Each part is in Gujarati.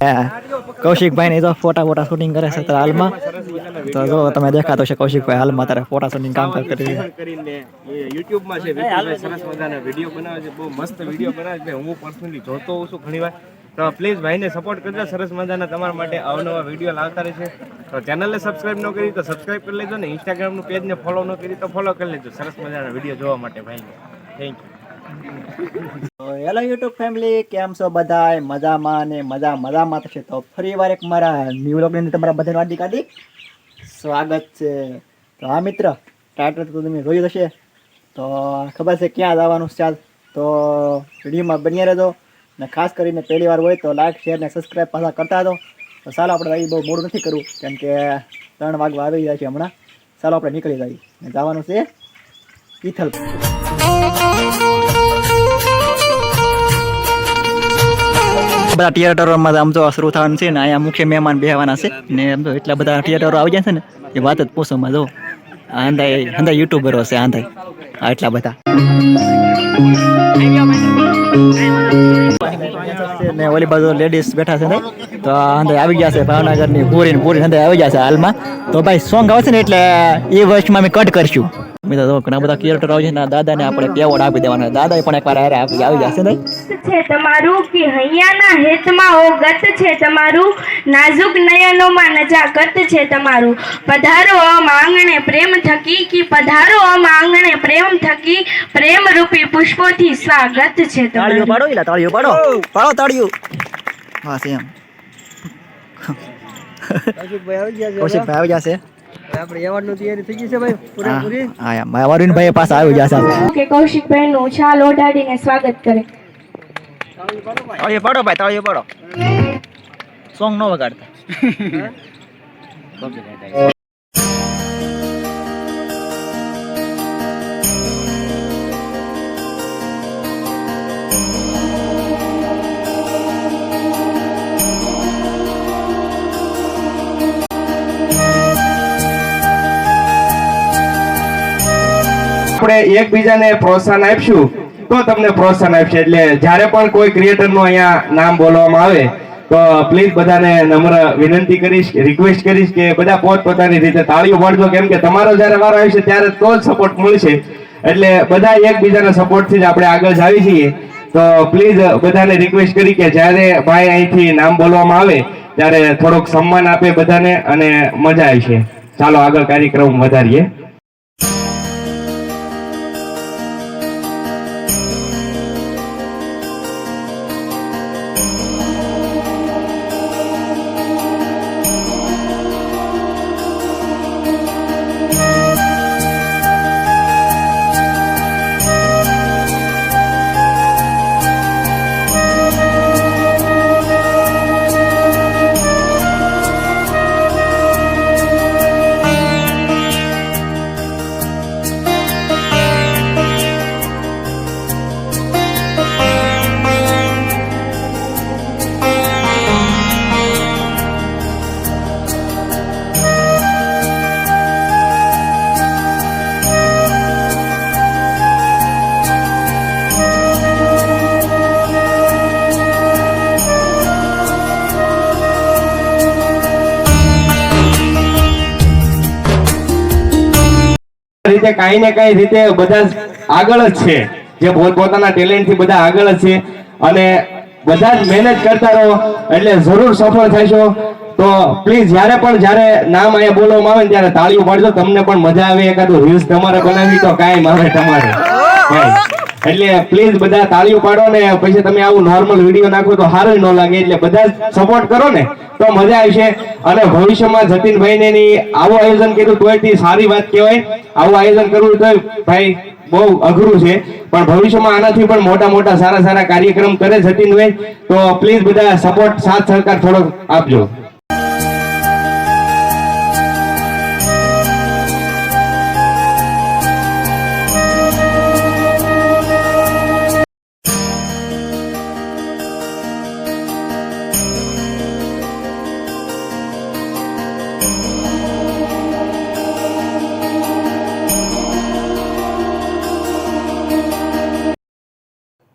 કૌશિકભાઈ ને તો ફોટા ફોટા શૂટિંગ કરે છે હાલમાં. તો જો તમે દેખાતો છે કૌશિકભાઈ હાલમાં તારે ફોટા શૂટિંગ કામ કરી. કરીને એ યુટ્યુબમાં છે સરસ મજાના વીડિયો બનાવે છે, બહુ મસ્ત વીડિયો બનાવે છે. હું પર્સનલી જોતો હોઉં છું ઘણીવાર. તો પ્લીઝ ભાઈને સપોર્ટ કરજો, સરસ મજાના તમારા માટે અવનવા વીડિયો લાવતા રહેશે તો ચેનલને સબસ્ક્રાઇબ ન કરી તો સબસ્ક્રાઇબ કરી લેજો ને ઇન્સ્ટાગ્રામનું પેજને ફોલો ન કરી તો ફોલો કરી લેજો. સરસ મજાના વીડિયો જોવા માટે ભાઈને. Thank you hello YouTube family કેમ છો બધા મજામાં ને મજા, મજામાં થશે તો ફરી વાર એક મારા ન્યૂ વ્લોગની અંદર તમારા બધાને વાડી કાઢી સ્વાગત છે. તો હા મિત્ર ટાટર તો તમે જોયું હશે. તો ખબર છે ક્યાં જવાનું ચાલ તો વિડીયોમાં બન્યા રહેજો. ને ખાસ કરીને પહેલી વાર હોય તો લાઈક શેર ને સબસ્ક્રાઈબ પાછા કરતા હતો તો ચાલો આપણે એ બહુ મોડું નથી કરવું, કેમ કે ત્રણ વાગવા આવી ગયા છે હમણાં. ચાલો આપણે નીકળી જઈએ. ને જવાનું છે તિથલ બધા થિયેટરોમાં આમ તો શરૂ થવાનું છે ને, અહીંયા મુખ્ય મહેમાન બેહવાના છે ને એમ તો એટલા બધા થિયેટરો આવી જાય છે ને, એ વાત જ પૂછોમાં જો. આ આંધાય આંધા યુટ્યુબરો છે આંધાય આ એટલા બધા. ને ઓલી બાજુ લેડીઝ બેઠા છે ને, તો અંદર આવી ગયા છે, ભાવનગરની પૂરી પૂરી અંદર આવી ગયા છે હાલમાં. તો ભાઈ સોંગ આવશે ને એટલે એ વર્ષમાં અમે કટ કરશું. મેં તો ઘણા બધા ક્રિએટર આવે છે. ને દાદાને આપણે એવોર્ડ આપી દેવાના. દાદાએ પણ એકવાર આરે આપી આવી જશે ને? છે તમારું કે હૈયાના હેતમાં ઓગત છે તમારું નાજુક નયનોમાં નજાકત છે તમારું. પધારો આમ આંગણે પ્રેમ થકી કે પધારો આમ આંગણે પ્રેમ થકી પ્રેમ રૂપી પુષ્પોથી સ્વાગત છે તાળીઓ પાડો એલા તાળીઓ પાડો. પાડો તાળીઓ. હા સેમ કૌશિકભાઈ આવી જશે. આપણે એવોર્ડનું તૈયારી થઈ ગઈ છે ભાઈ પૂરેપૂરી. હા હા મારા વરુણભાઈ પાસે આવી જશે કે કૌશિકભાઈનું છાલ ઓઢાડીને સ્વાગત કરે. તાળીઓ પાડો ભાઈ તાળીઓ પાડો. સોંગ નો વગાડતા. આપણે એકબીજાને પ્રોત્સાહન આપશું, તો તમને પ્રોત્સાહન આપશે. એટલે જ્યારે પણ કોઈ ક્રિએટરનું અહીંયા નામ બોલવામાં આવે, તો પ્લીઝ બધાને નમ્ર વિનંતી કરીશ રિક્વેસ્ટ કરીશ કે બધા પોતપોતાની રીતે તાળીઓ પાડજો કેમ કે તમારો જ્યારે વારો આવશે ત્યારે તો જ સપોર્ટ મળશે. એટલે બધા એકબીજાના સપોર્ટથી જ આપણે આગળ જાવી છીએ. તો પ્લીઝ બધાને રિક્વેસ્ટ કરી કે જ્યારે ભાઈ અહીંથી નામ બોલવામાં આવે, ત્યારે થોડોક સન્માન આપે બધાને અને મજા આવશે. ચાલો આગળ કાર્યક્રમ વધારીએ. રીતે કાંઈ ને કાંઈ રીતે બધા આગળ જ છે. જે પોતપોતાના ટેલેન્ટથી બધા આગળ જ છે. અને બધા જ મહેનત કરતા રહો એટલે જરૂર સફળ થશો તો પ્લીઝ જ્યારે પણ જ્યારે નામ અહીંયા બોલવામાં આવે ને ત્યારે તાળીઓ પાડજો તમને પણ મજા આવે એકાદું રીલ્સ તમારે બનાવી તો કાંઈ મારે તમારે. એટલે પ્લીઝ બધા તાળીઓ પાડો ને પછી તમે આવું નોર્મલ વીડિયો નાખો તો સારું ન લાગે. એટલે બધા સપોર્ટ કરો ને, તો મજા આવશે. અને ભવિષ્યમાં જતીનભાઈને ને આવું આયોજન કર્યું તોયથી સારી વાત કહેવાય. આવું આયોજન કરવું તો ભાઈ બહુ અઘરું છે. પણ ભવિષ્યમાં આનાથી પણ મોટા મોટા સારા સારા કાર્યક્રમ કરે જતીનભાઈ. તો પ્લીઝ બધા સપોર્ટ સાથ સહકાર થોડોક આપજો.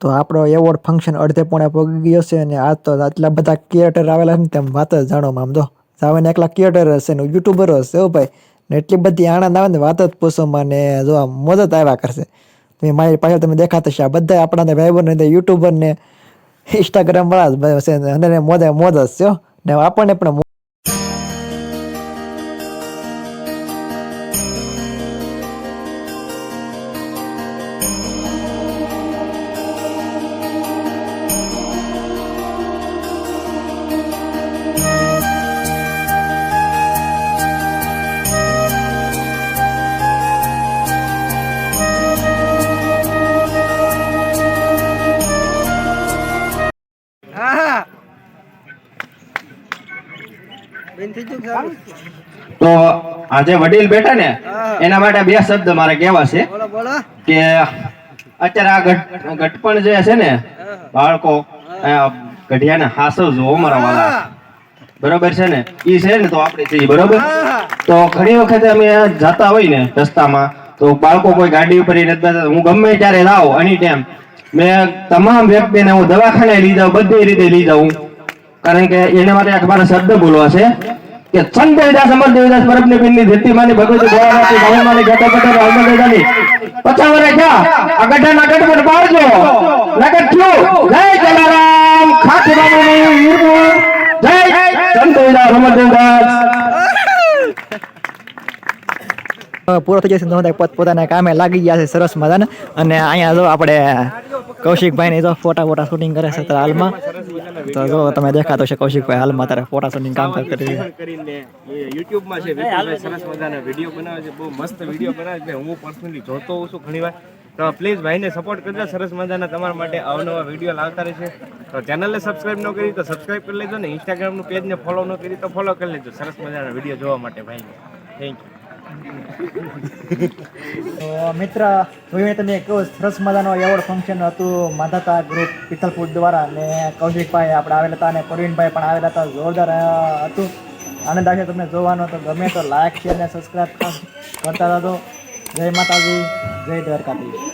તો આપણો એવોર્ડ ફંક્શન અડધે પોણે પગી ગયો છે અને આજ તો આટલા બધા ક્રિએટર આવેલા છે ને તેમ વાત જ જાણો આમ તો સામેને એકલા ક્રિએટર હશે ને યુટ્યુબર હશે હો ભાઈ. ને એટલી બધી આનંદ આવે ને વાત જ પૂછોમાં ને જો આમ આવ્યા કરશે. તમે મારી પાછળ તમે દેખાતા છે આ બધા આપણા ભાઈ ને યુટ્યુબર ને ઇન્સ્ટાગ્રામ વાળા જ છે અને મોજે, મોજ જ છે ને આપણને પણ તો આજે વડીલ બેઠા ને એના માટે બે શબ્દ મારે કહેવા છે કે અત્યારે આ ગઢપણ જે છે ને બાળકો ગઢિયાને હાસવજો અમારા વાળા બરોબર છે ને? ઈ છે ને તો આપણે છીએ બરોબર? તો ઘણી વખતે અમે જતા હોય ને રસ્તામાં તો બાળકો કોઈ ગાડી ઉપર હું ગમે ત્યારે લાવ એની ટાઈમ મેં તમામ વ્યક્તિને હું દવાખાને લઈ જાઉં બધી રીતે લઈ જાઉં. કારણ કે એને માટે અખબાર શબ્દ બોલવા છે કે સંત દેવદાસ અમર દેવદાસ પરબની પિનની ધરતી માની ભગવતી ગોવામાંથી ગૌરવમાની ગટા પટેલ અમર દેવદાની પચાસ વર્ષ થયા. આ ગઢા નાગઢ પર પાડજો નગર થયું. જય જલારામ. ખાકી બાબુની વીરપુર જય સંત દેવદાસ અમર દેવદાસ. પૂરો થઈ જશે તો પોત પોતાના કામે લાગી ગયા છે સરસ મજાને. અને અહીંયા જો આપણે કૌશિકભાઈ ને તો ફોટા ફોટા શૂટિંગ કરે છે હાલમાં. તો જો તમે દેખાતો છે કૌશિકભાઈ હાલમાં તારે ફોટા શૂટિંગ કામ કરી રહ્યા. છે. યુટ્યુબમાં છે સરસ મજાના વીડિયો બનાવે છે, બહુ મસ્ત વીડિયો બનાવે છે. હું પર્સનલી જોતો હોઉં છું ઘણીવાર. તો પ્લીઝ ભાઈને સપોર્ટ કરજો, સરસ મજાના તમારા માટે અવનવા વીડિયો લાવતા રહેશે તો ચેનલને સબસ્ક્રાઇબ ન કરી તો સબસ્ક્રાઇબ કરી લેજો ને ઇન્સ્ટાગ્રામનું પેજને ફોલો ન કરી તો ફોલો કરી લેજો. સરસ મજાના વીડિયો જોવા માટે ભાઈને. થેન્ક યુ મિત્ર જોયું તમે કેવું સરસ મજાનો એવોર્ડ ફંક્શન હતું માધાતા ગ્રુપ પિથલપુર દ્વારા ને કૌશિકભાઈ આપણે આવેલા હતા અને પ્રવીણભાઈ પણ આવેલા હતા. જોરદાર હતું. આનંદ આવશે તમને જોવાનો, તો ગમે તો લાઈક શેર અને સબસ્ક્રાઈબ કરતા રહેજો. જય માતાજી, જય દ્વારકાધીશ.